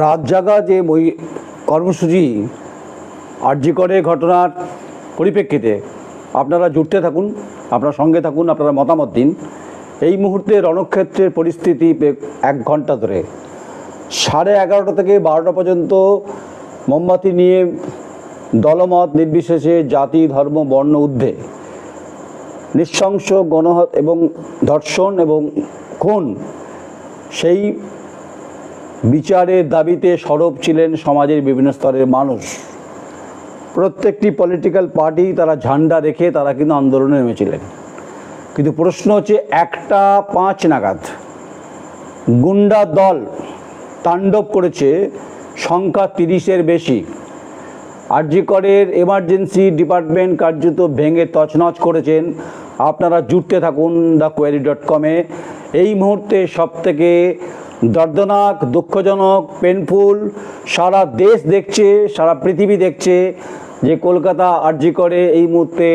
রাত জাগা যে বই কর্মসূচি আর্যিকরের ঘটনার পরিপ্রেক্ষিতে আপনারা জুটতে থাকুন, আপনারা সঙ্গে থাকুন, আপনারা মতামত দিন। এই মুহূর্তে রণক্ষেত্রের পরিস্থিতি এক ঘণ্টা ধরে। সাড়ে এগারোটা থেকে বারোটা পর্যন্ত মোমবাতি নিয়ে দলমত নির্বিশেষে জাতি, ধর্ম, বর্ণ ঊর্ধ্বে নৃশংস গণহত এবং ধর্ষণ এবং খুন সেই বিচারের দাবিতে সরব ছিলেন সমাজের বিভিন্ন স্তরের মানুষ। প্রত্যেকটি পলিটিক্যাল পার্টি তারা ঝান্ডা রেখে তারা কিন্তু আন্দোলনে নেমেছিলেন। কিন্তু প্রশ্ন হচ্ছে, একটা পাঁচ নাগাদ গুন্ডা দল তাণ্ডব করেছে, সংখ্যা তিরিশের বেশি। আরজিকরের এমার্জেন্সি ডিপার্টমেন্ট কার্যত ভেঙে তছনছ করেছেন। আপনারা জুটতে থাকুন দ্য কোয়ারি ডট কমে। এই মুহূর্তে সবথেকে দর্দনাক, দুঃখজনক পেনফুল সারা দেশ দেখছে, সারা পৃথিবী দেখছে যে কলকাতা আর্জি করে এই মুহূর্তে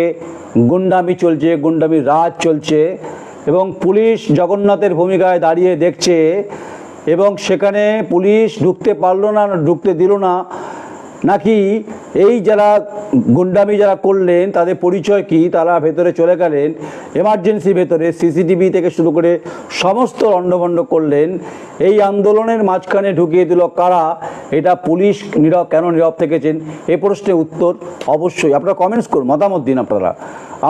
গুন্ডামি চলছে, গুন্ডামি রাজ চলছে এবং পুলিশ জগন্নাথের ভূমিকায় দাঁড়িয়ে দেখছে এবং সেখানে পুলিশ ঢুকতে পারল না, ঢুকতে দিল না। নাকি এই যারা গুন্ডামি যারা করলেন, তাদের পরিচয় কি? তারা ভেতরে চলে গেলেন। এমার্জেন্সি ভেতরে সিসিটিভি থেকে শুরু করে সমস্ত রণ্ডভণ্ড করলেন। এই আন্দোলনের মাঝখানে ঢুকিয়ে দিল কারা? এটা পুলিশ নীরব কেন নীরব থেকেছেন? এ প্রশ্নের উত্তর অবশ্যই। আপনারা কমেন্টস করুন, মতামত দিন আপনারা।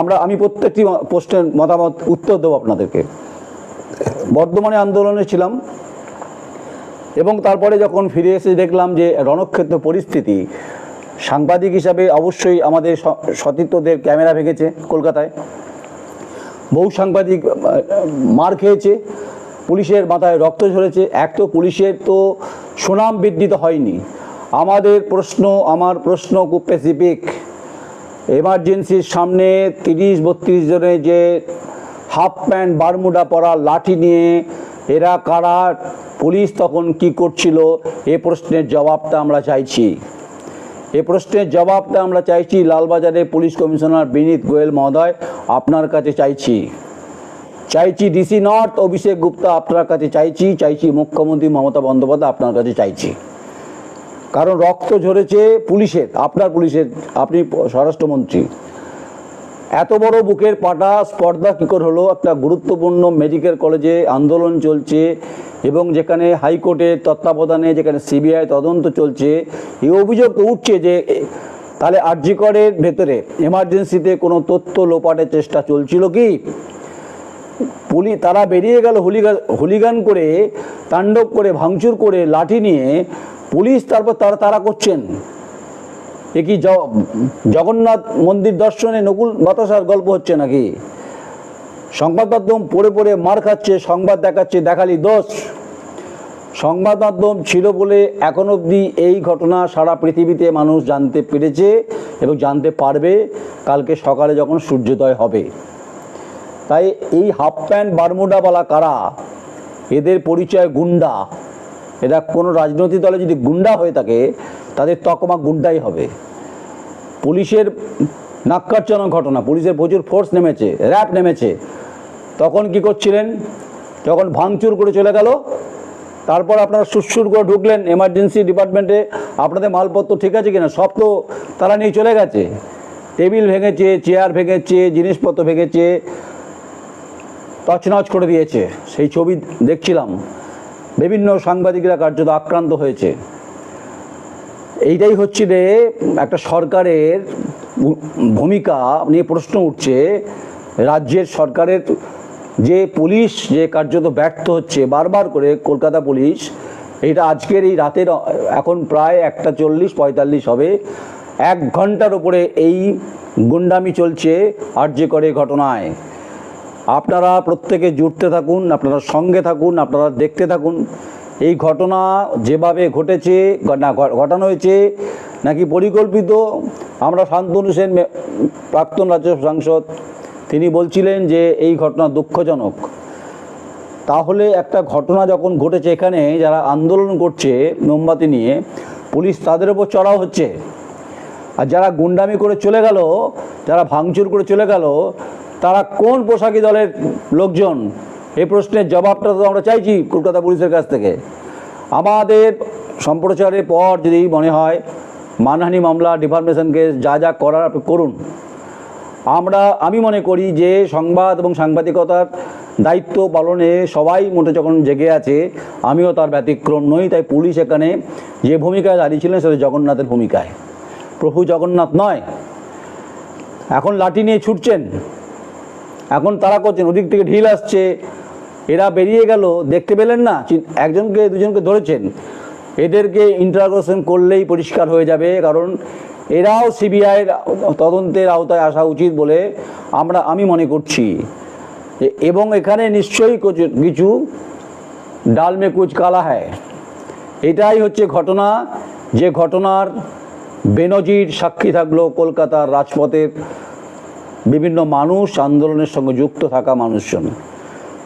আমরা, আমি প্রত্যেকটি প্রশ্নের মতামত, উত্তর দেবো আপনাদেরকে। বর্ধমানে আন্দোলনে ছিলাম এবং তারপরে যখন ফিরে এসে দেখলাম যে রণক্ষেত্র পরিস্থিতি, সাংবাদিক হিসাবে অবশ্যই আমাদের সতীর্থদের ক্যামেরা ভেঙেছে কলকাতায়। বহু সাংবাদিক মার খেয়েছে, পুলিশের মাথায় রক্ত ঝরেছে, এক তো পুলিশের তো সুনাম বৃদ্ধিত হয়নি। আমাদের প্রশ্ন, আমার প্রশ্ন খুব স্পেসিফিক এমার্জেন্সির সামনে তিরিশ, বত্রিশ জনের যে হাফ প্যান্ট বারমুডা পরা লাঠি নিয়ে এরা কারা, পুলিশ তখন কি করছিল, এ প্রশ্নের জবাবটা আমরা চাইছি। এ প্রশ্নের জবাবটা আমরা চাইছি লালবাজারের পুলিশ কমিশনার বিনীত গোয়েল মহোদয়। আপনার কাছে চাইছি। চাইছি ডিসি নর্থ, অভিষেক গুপ্তা আপনার কাছে চাইছি। চাইছি মুখ্যমন্ত্রী মমতা বন্দ্যোপাধ্যায় আপনার কাছে চাইছি। কারণ রক্ত ঝরেছে পুলিশের, আপনার পুলিশের, আপনি স্বরাষ্ট্রমন্ত্রী। এত বড় বুকের পাটা, স্পর্ধা কী করে হলো? একটা গুরুত্বপূর্ণ মেডিকেল কলেজে আন্দোলন চলছে এবং যেখানে হাইকোর্টের তত্ত্বাবধানে, যেখানে সিবিআই তদন্ত চলছে, এই অভিযোগ তো উঠছে যে তাহলে আরজিকরের ভেতরে এমার্জেন্সিতে কোনো তথ্য লোপাটের চেষ্টা চলছিল কি? পুলি, তারা বেরিয়ে গেল হুলিগান হুলিগান করে, তাণ্ডব করে, ভাঙচুর করে, লাঠি নিয়ে পুলিশ তারপর তারা তারা করছেন। এ কি জগন্নাথ মন্দির দর্শনে নকুল বাতাসার গল্প হচ্ছে নাকি? সংবাদ মাধ্যম পড়ে পড়ে মার খাচ্ছে, সংবাদ দেখাচ্ছে, দেখালি দোষ। সংবাদ মাধ্যম ছিল বলে এখন অবধি এই ঘটনা সারা পৃথিবীতে মানুষ জানতে পেরেছে এবং জানতে পারবে কালকে সকালে যখন সূর্যোদয় হবে। তাই এই হাফ প্যান্ট বারমুডাওয়ালা কারা? এদের পরিচয় গুন্ডা। এরা কোনো রাজনৈতিক দলে যদি গুন্ডা হয়ে থাকে তাদের তকমা গুন্ডাই হবে। পুলিশের নাক্কারজনক ঘটনা, পুলিশের প্রচুর ফোর্স নেমেছে র্যাব নেমেছে। তখন কি করছিলেন? যখন ভাঙচুর করে চলে গেল, তারপর আপনারা সুরসুর করে ঢুকলেন এমার্জেন্সি ডিপার্টমেন্টে আপনাদের মালপত্র ঠিক আছে কিনা? সব তো তারা নিয়ে চলে গেছে। টেবিল ভেঙেছে চেয়ার ভেঙেছে, জিনিসপত্র ভেঙেছে, তছনছ করে দিয়েছে। সেই ছবি দেখছিলাম। বিভিন্ন সাংবাদিকরা কার্যত আক্রান্ত হয়েছে। এইটাই হচ্ছে যে, একটা সরকারের ভূমিকা নিয়ে প্রশ্ন উঠছে। রাজ্যের সরকারের যে পুলিশ যে কার্যত ব্যর্থ হচ্ছে, বারবার করে কলকাতা পুলিশ, এটা আজকের এই রাতের এখন প্রায় একটা চল্লিশ পঁয়তাল্লিশ হবে। এক ঘণ্টার উপরে এই গুন্ডামি চলছে আর্য করে ঘটনায়। আপনারা প্রত্যেকে জুটতে থাকুন, আপনারা সঙ্গে থাকুন, আপনারা দেখতে থাকুন। এই ঘটনা যেভাবে ঘটেছে না ঘটানো হয়েছে নাকি পরিকল্পিত, আমরা শান্তনু সেন প্রাক্তন রাজ্য সাংসদ, তিনি বলছিলেন যে এই ঘটনা দুঃখজনক। তাহলে একটা ঘটনা যখন ঘটেছে এখানে, যারা আন্দোলন করছে মোমবাতি নিয়ে, পুলিশ তাদের ওপর চড়াও হচ্ছে। আর যারা গুন্ডামি করে চলে গেল, যারা ভাঙচুর করে চলে গেল, তারা কোন পোশাকি দলের লোকজন এই প্রশ্নের জবাবটা তো আমরা চাইছি কলকাতা পুলিশের কাছ থেকে। আমাদের সম্প্রচারের পর যদি মনে হয় মানহানি মামলা, ডিফার্মেশন কেস যা যা করার আপনি করুন। আমরা, আমি মনে করি যে সংবাদ এবং সাংবাদিকতার দায়িত্ব পালনে সবাই মোটে যখন জেগে আছে, আমিও তার ব্যতিক্রম নই, তাই পুলিশ এখানে যে ভূমিকায় দাঁড়িয়েছিলেন সেটা জগন্নাথের ভূমিকায়। প্রভু জগন্নাথ নয়, এখন লাঠি নিয়ে ছুটছেন, এখন তারা করছেন, ওদিক থেকে ঢিল আসছে এরা বেরিয়ে গেল, দেখতে পেলেন না একজনকে, দুজনকে ধরেছেন। এদেরকে ইন্টারগ্রেশন করলেই পরিষ্কার হয়ে যাবে, কারণ এরাও সিবিআইয়ের তদন্তের আওতায় আসা উচিত বলে আমরা, আমি মনে করছি। এবং এখানে নিশ্চয়ই কিছু- কিছু ডাল মে কুচ কালা হ্যায়। এটাই হচ্ছে ঘটনা। যে ঘটনার বেনজির সাক্ষী থাকল কলকাতার রাজপথের বিভিন্ন মানুষ আন্দোলনের সঙ্গে যুক্ত থাকা মানুষজন।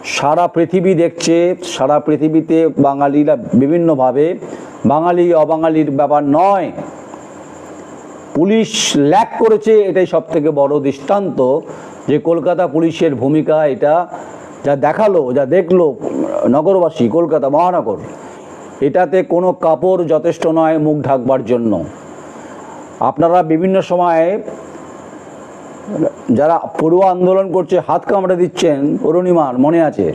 সারা পৃথিবী দেখছে, সারা পৃথিবীতে বাঙালিরা বিভিন্নভাবে, বাঙালি, অবাঙালির ব্যাপার নয়। পুলিশ ল্যাক করেছে, এটাই সব থেকে বড় দৃষ্টান্ত, যে কলকাতা পুলিশের ভূমিকা এটা যা দেখাল, যা দেখল নগরবাসী, কলকাতা মহানগর, এটাতে কোনো কাপড় যথেষ্ট নয় মুখ ঢাকবার জন্য। আপনারা বিভিন্ন সময়ে যারা পড়ুয়া আন্দোলন করছে, হাত কামড়ে দিচ্ছেন, অরুণিমার মনে আছে?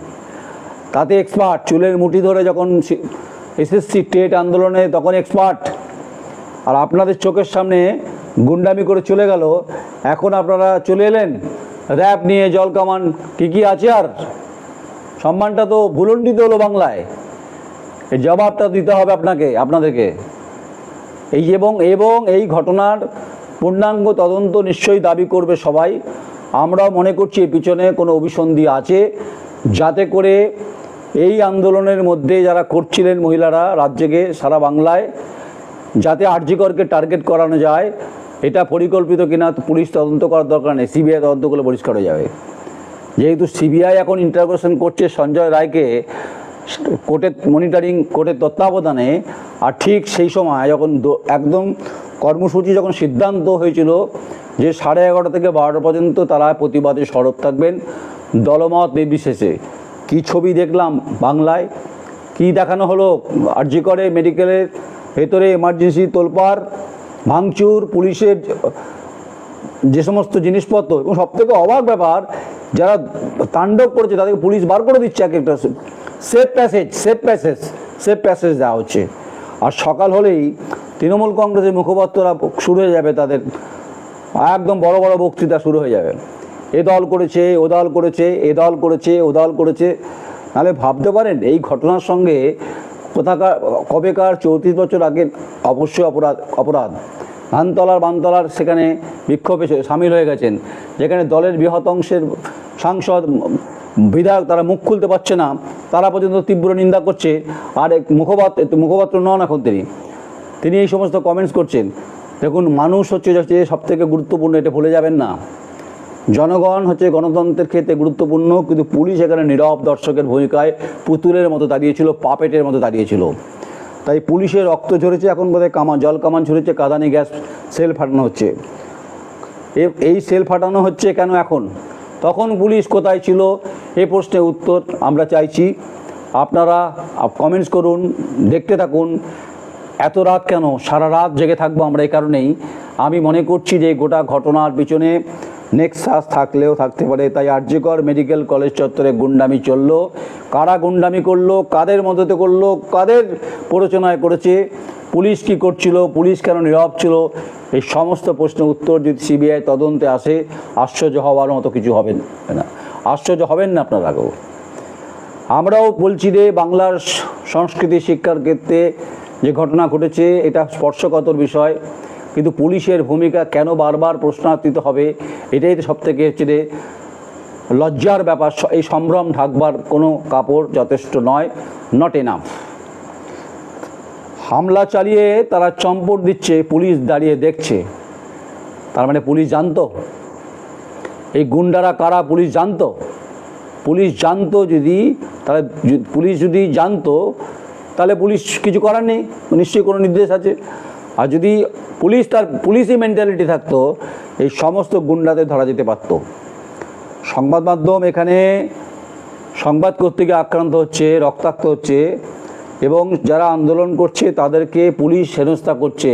তাতে এক্সপার্ট চুলের মুঠি ধরে যখন এসএসসি টেট আন্দোলনে তখন এক্সপার্ট আর আপনাদের চোখের সামনে গুন্ডামি করে চলে গেল। এখন আপনারা চলে এলেন। র্যাপ নিয়ে জল কামান, কী কী আছে আর? সম্মানটা তো ভুলণ্ডিত হলো বাংলায়। এই জবাবটা দিতে হবে আপনাকে, আপনাদেরকে। এই এবং এবং এই ঘটনার পূর্ণাঙ্গ তদন্ত নিশ্চয়ই দাবি করবে সবাই। আমরাও মনে করছি এর পিছনে কোনো অভিসন্ধি আছে। যাতে করে এই আন্দোলনের মধ্যে যারা করছিলেন মহিলারা রাজ্যকে সারা বাংলায়, যাতে আর্যিকরকে টার্গেট করানো যায়, এটা পরিকল্পিত কিনা পুলিশ তদন্ত করার দরকার নেই। সিবিআই তদন্ত করলে পরিষ্কার হয়ে যাবে। যেহেতু সিবিআই এখন ইন্টারগ্রেশন করছে সঞ্জয় রায়কে, কোর্টের মনিটরিং কোর্টের তত্ত্বাবধানে, আর ঠিক সেই সময় যখন একদম কর্মসূচি যখন সিদ্ধান্ত হয়েছিল যে সাড়ে এগারোটা থেকে বারোটা পর্যন্ত তারা প্রতিবাদে সরব থাকবেন, দলমত নির্বিশেষে। কী ছবি দেখলাম বাংলায়? কি দেখানো হলো? আরজি করে মেডিকেলের ভেতরে এমার্জেন্সি তোলপাড়, ভাঙচুর, পুলিশের যে সমস্ত জিনিসপত্র এবং সব থেকে অবাক ব্যাপার, যারা তাণ্ডব করেছে তাদেরকে পুলিশ বার করে দিচ্ছে এক একটা safe passage safe passage safe passage দেওয়া হচ্ছে। আর সকাল হলেই তৃণমূল কংগ্রেসের মুখপাত্ররা শুরু হয়ে যাবে তাদের একদম বড় বড় বক্তৃতা শুরু হয়ে যাবে। এ দল করেছে, ও দল করেছে, এ দল করেছে, ও দল করেছে। নাহলে ভাবতে পারেন, এই ঘটনার সঙ্গে কোথাকার, কবেকার চৌত্রিশ বছর আগে অবশ্যই অপরাধ অপরাধ। ধানতলার, বানতলার সেখানে বিক্ষোভে সামিল হয়ে গেছেন। যেখানে দলের বৃহৎ অংশের সাংসদ, বিধায়ক তারা মুখ খুলতে পারছে না, তারা পর্যন্ত তীব্র নিন্দা করছে। আর এক মুখপাত্র মুখপাত্র নন এখন তিনি। তিনি এই সমস্ত কমেন্টস করছেন। দেখুন, মানুষ হচ্ছে যে সব থেকে গুরুত্বপূর্ণ, এটা ভুলে যাবেন না। জনগণ হচ্ছে গণতন্ত্রের ক্ষেত্রে গুরুত্বপূর্ণ, কিন্তু পুলিশ এখানে নীরব দর্শকের ভূমিকায় পুতুলের মতো দাঁড়িয়েছিল, পাপেটের মতো দাঁড়িয়েছিল। তাই পুলিশের রক্ত ঝরেছে, এখন বোধহয় কামান, জল কামান ঝরেছে কাদানি গ্যাস সেল ফাটানো হচ্ছে। এই সেল ফাটানো হচ্ছে কেন এখন? তখন পুলিশ কোথায় ছিল? এ প্রশ্নের উত্তর আমরা চাইছি। আপনারা কমেন্টস করুন, দেখতে থাকুন। এত রাত কেন? সারা রাত জেগে থাকব আমরা এই কারণেই। আমি মনে করছি যে গোটা ঘটনার পিছনে নেক্সাস থাকলেও থাকতে পারে। তাই আরজিকর মেডিকেল কলেজ চত্বরে গুন্ডামি চলল। কারা গুন্ডামি করল? কাদের মদতে করল? কাদের প্ররোচনায় করেছে পুলিশ কি করছিল? পুলিশ কেন নীরব ছিল? এই সমস্ত প্রশ্নের উত্তর যদি সিবিআই তদন্তে আসে, আশ্চর্য হওয়ার মতো কিছু হবে না। আশ্চর্য হবেন না আপনারাও আমরাও বলছি যে বাংলার সংস্কৃতি শিক্ষার ক্ষেত্রে যে ঘটনা ঘটেছে, এটা স্পর্শকাতর বিষয়। কিন্তু পুলিশের ভূমিকা কেন বারবার প্রশ্নার্থিত হবে, এটাই তো সব থেকে হচ্ছে যে লজ্জার ব্যাপার। এই সম্ভ্রম ঢাকবার কোনো কাপড় যথেষ্ট নয় নট এনাফ হামলা চালিয়ে তারা চম্পট দিচ্ছে, পুলিশ দাঁড়িয়ে দেখছে। তার মানে পুলিশ জানতো? এই গুন্ডারা কারা, পুলিশ জানতো? পুলিশ জানতো যদি তারা পুলিশ যদি জানতো তাহলে পুলিশ কিছু করার নেই, নিশ্চয়ই কোনো নির্দেশ আছে। আর যদি পুলিশ তার পুলিশই মেন্টালিটি থাকতো, এই সমস্ত গুন্ডাদের ধরা যেতে পারতো। সংবাদ মাধ্যম এখানে সংবাদ করতে গিয়ে আক্রান্ত হচ্ছে, রক্তাক্ত হচ্ছে, এবং যারা আন্দোলন করছে তাদেরকে পুলিশ হেনস্থা করছে।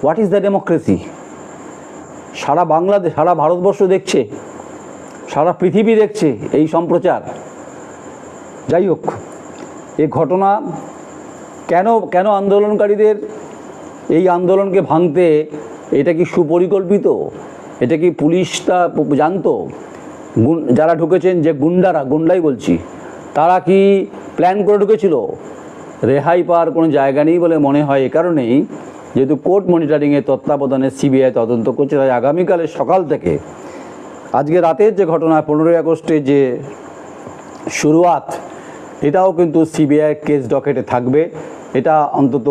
হোয়াট ইজ দ্য ডেমোক্রেসি সারা বাংলাদেশ, সারা ভারতবর্ষ দেখছে, সারা পৃথিবী দেখছে এই সম্প্রচার। যাই হোক এ ঘটনা কেন কেন আন্দোলনকারীদের এই আন্দোলনকে ভাঙতে এটা কি সুপরিকল্পিত? এটা কি পুলিশটা জানতো? যারা ঢুকেছেন যে গুন্ডারা, গুন্ডাই বলছি, তারা কি প্ল্যান করে ঢুকেছিল? রেহাই পাওয়ার কোনো জায়গা নেই বলে মনে হয় এ কারণেই। যেহেতু কোর্ট মনিটরিংয়ে তত্ত্বাবধানে সিবিআই তদন্ত করছে, তাই আগামীকালের সকাল থেকে আজকে রাতের যে ঘটনা, পনেরোই আগস্টে যে শুরুয়াত এটাও কিন্তু সিবিআই কেস ডকেটে থাকবে। এটা অন্তত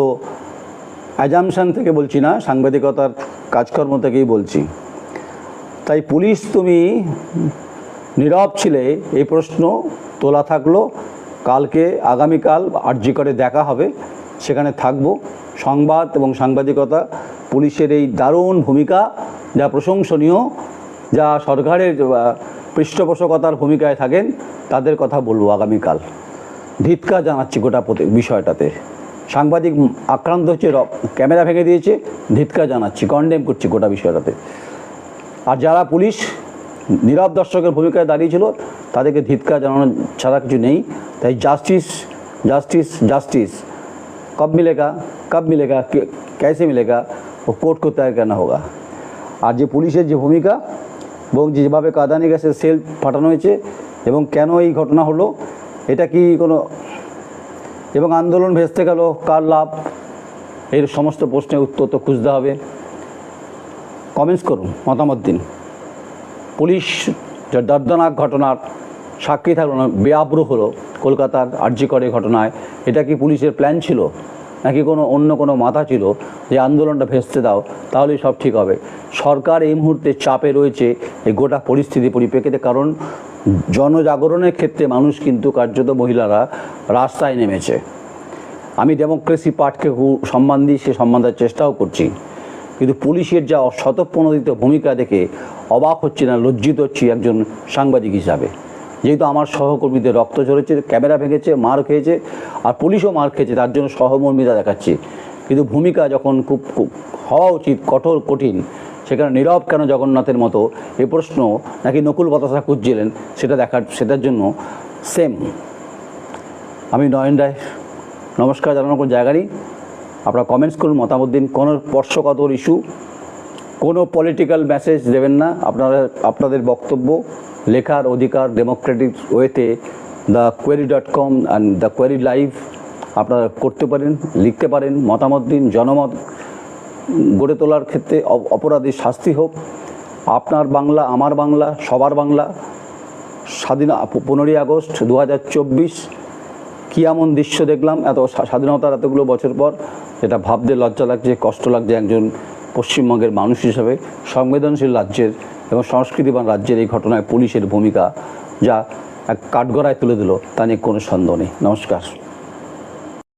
অ্যাজামশান থেকে বলছি না, সাংবাদিকতার কাজকর্ম থেকেই বলছি। তাই পুলিশ তুমি নীরব ছিলে, এই প্রশ্ন তোলা থাকল। কালকে, আগামীকাল আর্জি করে দেখা হবে, সেখানে থাকব। সংবাদ এবং সাংবাদিকতা পুলিশের এই দারুণ ভূমিকা, যা প্রশংসনীয়, যা সরকারের পৃষ্ঠপোষকতার ভূমিকায় থাকেন, তাদের কথা বলব আগামীকাল। ধিৎকার জানাচ্ছি গোটা প্রতি- বিষয়টাতে সাংবাদিক আক্রান্ত হচ্ছে র- ক্যামেরা ভেঙে দিয়েছে ধিৎকার জানাচ্ছি কন্ডেম করছি গোটা বিষয়টাতে আর যারা পুলিশ নীরব দর্শকের ভূমিকায় দাঁড়িয়েছিল তাদেরকে ধিৎকার জানানো ছাড়া কিছু নেই তাই জাস্টিস জাস্টিস জাস্টিস কব মিলেগা কব মিলেগা কে- कैसे मिलेगा वो कोर्ट को तय करना होगा আর যে পুলিশের যে ভূমিকা এবং যেভাবে কাদানি গ্যাসের সেল ফাটানো হয়েছে এবং কেন এই ঘটনা হলো এটা কি কোনো এবং আন্দোলন ভেস্তে গেল, কার লাভ? এর সমস্ত প্রশ্নের উত্তর তো খুঁজতে হবে। কমেন্টস করুন, মতামত দিন। পুলিশ যে দর্দনাক ঘটনার সাক্ষী থাকল না, বেআব্রু হলো কলকাতার আর্যিকরে ঘটনায়। এটা কি পুলিশের প্ল্যান ছিল? নাকি কোনো অন্য কোনো মাথা ছিল যে আন্দোলনটা ভেস্তে দাও, তাহলেই সব ঠিক হবে। সরকার এই মুহূর্তে চাপে রয়েছে, এই গোটা পরিস্থিতি পরিপ্রেক্ষিতে। কারণ জনজাগরণের ক্ষেত্রে মানুষ কিন্তু কার্যত মহিলারা রাস্তায় নেমেছে। আমি ডেমোক্রেসি পার্টকে সম্মান দিই, সে সম্মান দেওয়ার চেষ্টাও করছি। কিন্তু পুলিশের যা শতপ্রণোদিত ভূমিকা দেখে অবাক হচ্ছে না, লজ্জিত হচ্ছি একজন সাংবাদিক হিসাবে। যেহেতু আমার সহকর্মীদের রক্ত ঝরেছে, ক্যামেরা ভেঙেছে, মার খেয়েছে, আর পুলিশও মার খেয়েছে, তার জন্য সহমর্মিতা দেখাচ্ছি। কিন্তু ভূমিকা যখন খুব হওয়া উচিত কঠোর, কঠিন সেখানে নীরব কেন জগন্নাথের মতো? এ প্রশ্ন নাকি নকুল বাতাসা খুঁজছিলেন? সেটা দেখার, সেটার জন্য সেম আমি নয়ন রায়, নমস্কার জানানোর কোনো জায়গা নেই আপনারা কমেন্টস করুন, মতামত দিন। কোনো স্পর্শকাতর ইস্যু কোনো পলিটিক্যাল মেসেজ দেবেন না। আপনারা, আপনাদের বক্তব্য, লেখার অধিকার ডেমোক্রেটিক ওয়েতে the query dot com and the query live আপনারা করতে পারেন, লিখতে পারেন, মতামত দিন, জনমত গড়ে তোলার ক্ষেত্রে অপ- অপরাধীর শাস্তি হোক। আপনার বাংলা, আমার বাংলা, সবার বাংলা। স্বাধীন পনেরোই আগস্ট দু হাজার চব্বিশ। কী এমন দৃশ্য দেখলাম? এত স্বা- স্বাধীনতার এতগুলো বছর পর এটা ভাবতে লজ্জা লাগছে, কষ্ট লাগছে একজন পশ্চিমবঙ্গের মানুষ হিসাবে। সংবেদনশীল রাজ্যের এবং সংস্কৃতিবান রাজ্যের এই ঘটনায় পুলিশের ভূমিকা যা এক কাঠগড়ায় তুলে দিল, তা নিয়ে কোনো সন্দেহ নেই। নমস্কার।